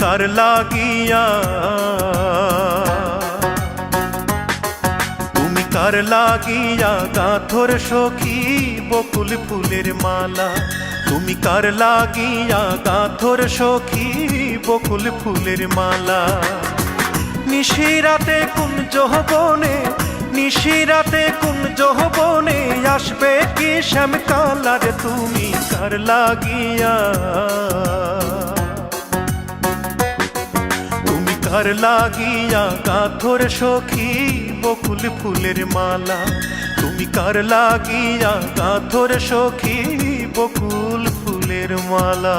কার লাগিয়া তুমি কার লাগিয়া গাথর সখী বকুল ফুলের মালা তুমি কার লাগিয়া গাথর সখী বকুল ফুলের মালা নিশিরাতে কোন জহবনে নিশিরাতে কোন জহবনে আসবে কি শ্যাম কালার তুমি কার লাগিয়া কার লাগিয়া কাথর সখী, বকুল ফুলের মালা। তুমি কার লাগিয়া কাথর সখী, বকুল ফুলের মালা।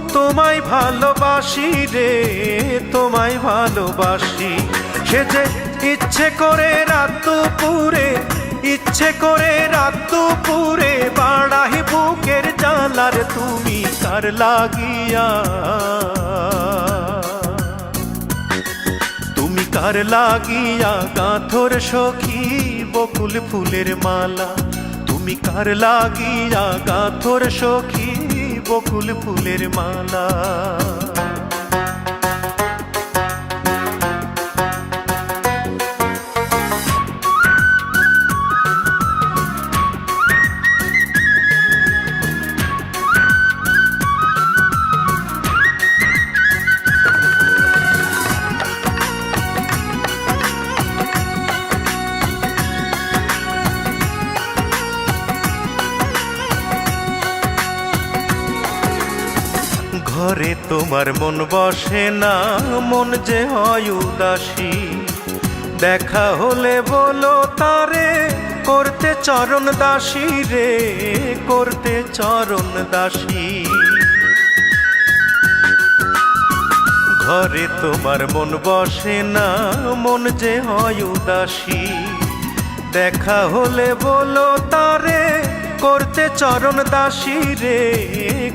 তোমায় ভালোবাসি রে, তোমায় ভালোবাসি। সে যে ইচ্ছে করে রাত দুপুরে, ইচ্ছে করে রাত দুপুরে বাড়াই বুকের জালার তুমি কার লাগিয়া। তুমি কার লাগিয়া গাথর সখী, বকুল ফুলের মালা। তুমি কার লাগিয়া গাথর সখী বকুল ফুলের মালা। ঘরে তোমার মন বসে না, মন যে হয় উদাসী। দেখা হলে বলো তারে, করতে চরণ দাসী রে, করতে চরণ দাসী। ঘরে তোমার মন বসে না, মন যে হয় উদাসী। দেখা হলে বলো তারে করতে চরণ দাসী রে,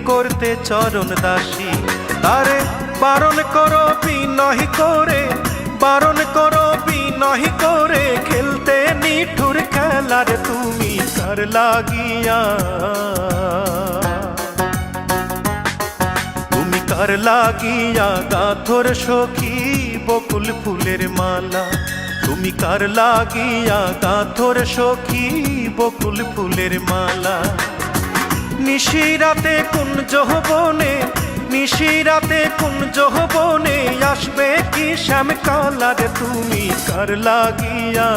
করতে চরণ দাসী। তারে বারণ করো বিনহি করে, বারণ করো বিনহি করে, খেলতে নিঠুর খেলার তুমি কার লাগিয়া? তুমি কার লাগিয়া? গাথর সখী বকুল ফুলের মালা। তুমি কার লাগিয়া গাথর সখী, বকুল ফুলের মালা? নিশিরাতে কোন জহবনে নিশিরাতে কোন জহবনে আসবে কি শ্যাম কালার তুমি কার লাগিয়া?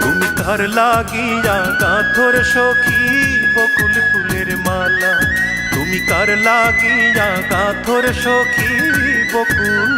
তুমি কার লাগিয়া গাথর সখী, বকুল ফুলের মালা? তুমি কার লাগিয়া কাথর সখী বকুল